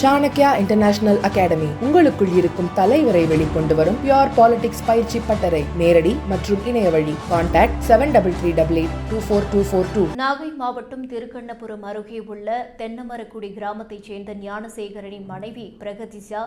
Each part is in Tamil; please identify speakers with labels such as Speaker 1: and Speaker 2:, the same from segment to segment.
Speaker 1: சாணக்யா இன்டர்நேஷனல் அகாடமி உங்களுக்குள் இருக்கும் தலைவரை வெளிக்கொண்டு வரும் பியோர் பாலிடிக்ஸ் பயிற்சி பட்டறை. நேரடி மற்றும் இணைய வழி. Contact seven double three double eight two four two four two
Speaker 2: Nagai மாவட்டம் திருக்கண்ணபுரம் அருகே உள்ள தென்னமரக்குடி கிராமத்தைச் சேர்ந்த ஞானசேகரனின் மனைவி பிரகதிஷா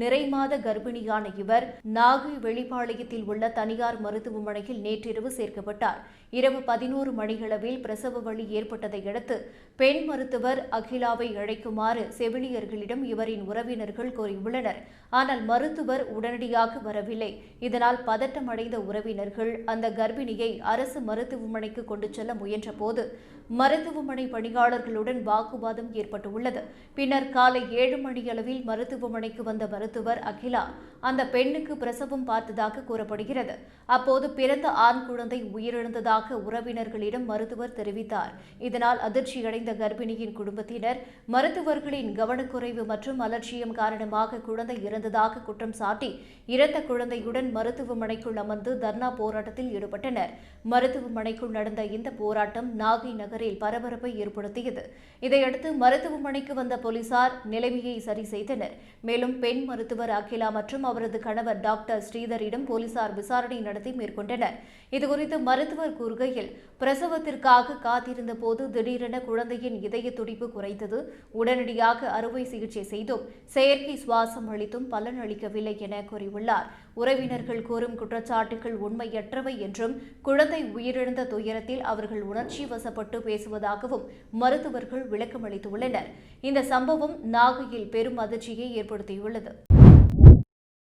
Speaker 2: நிறைமாத கர்ப்பிணியான இவர் நாகை வெளிப்பாளையத்தில் உள்ள தனியார் மருத்துவமனையில் நேற்றிரவு சேர்க்கப்பட்டார். இரவு பதினோரு மணிகளவில் பிரசவ வழி ஏற்பட்டதை அடுத்து பெண் மருத்துவர் அகிலாவை அழைக்குமாறு செவிலியர்களிடம் இவரின் உறவினர்கள் கோரியுள்ளனர் ஆனால் மருத்துவர் உடனடியாக வரவில்லை. இதனால் பதட்டமடைந்த உறவினர்கள் அந்த கர்ப்பிணியை அரசு மருத்துவமனைக்கு கொண்டு செல்ல முயன்றபோது மருத்துவமனை பணியாளர்களுடன் வாக்குவாதம் ஏற்பட்டுள்ளது. பின்னர் காலை ஏழு மணியளவில் மருத்துவமனைக்கு வந்த மருத்துவர் அகிலா அந்த பெண்ணுக்கு பிரசவம் பார்த்ததாக கூறப்படுகிறது. அப்போது பிறந்த ஆண் குழந்தை உயிரிழந்ததாக உறவினர்களிடம் மருத்துவர் தெரிவித்தார். இதனால் அதிர்ச்சியடைந்த கர்ப்பிணியின் குடும்பத்தினர் மருத்துவர்களின் கவனக்குறைவு மற்றும் அலட்சியம் காரணமாக குழந்தை இறந்ததாக குற்றம் சாட்டி இறந்த குழந்தையுடன் மருத்துவமனைக்குள் அமர்ந்து தர்ணா போராட்டத்தில் ஈடுபட்டனர். மருத்துவமனைக்குள் நடந்த இந்த போராட்டம் நாகை நகரில் பரபரப்பை ஏற்படுத்தியது. இதையடுத்து மருத்துவமனைக்கு வந்த போலீசார் நிலைமையை சரி செய்தனர். மேலும் பெண் மருத்துவர் அகிலா மற்றும் அவரது கணவர் டாக்டர் ஸ்ரீதரிடம் போலீசார் விசாரணை நடத்தி மேற்கொண்டனர். இதுகுறித்து மருத்துவர் கூறுகையில் பிரசவத்திற்காக காத்திருந்த போது திடீரென குழந்தையின் இதய துடிப்பு குறைத்தது உடனடியாக அறுவை சிகிச்சை செய்தும். செயற்கை சுவாசம் அளித்தும் பலன் அளிக்கவில்லை என கூறியுள்ளார். உறவினர்கள் கூறும் குற்றச்சாட்டுகள் உண்மையற்றவை என்றும் குழந்தை உயிரிழந்த துயரத்தில் அவர்கள் உணர்ச்சி வசப்பட்டு பேசுவதாகவும் மருத்துவர்கள் விளக்கமளித்துள்ளனர். இந்த சம்பவம் நாகையில் பெரும் அதிர்ச்சியை ஏற்படுத்தியுள்ளது.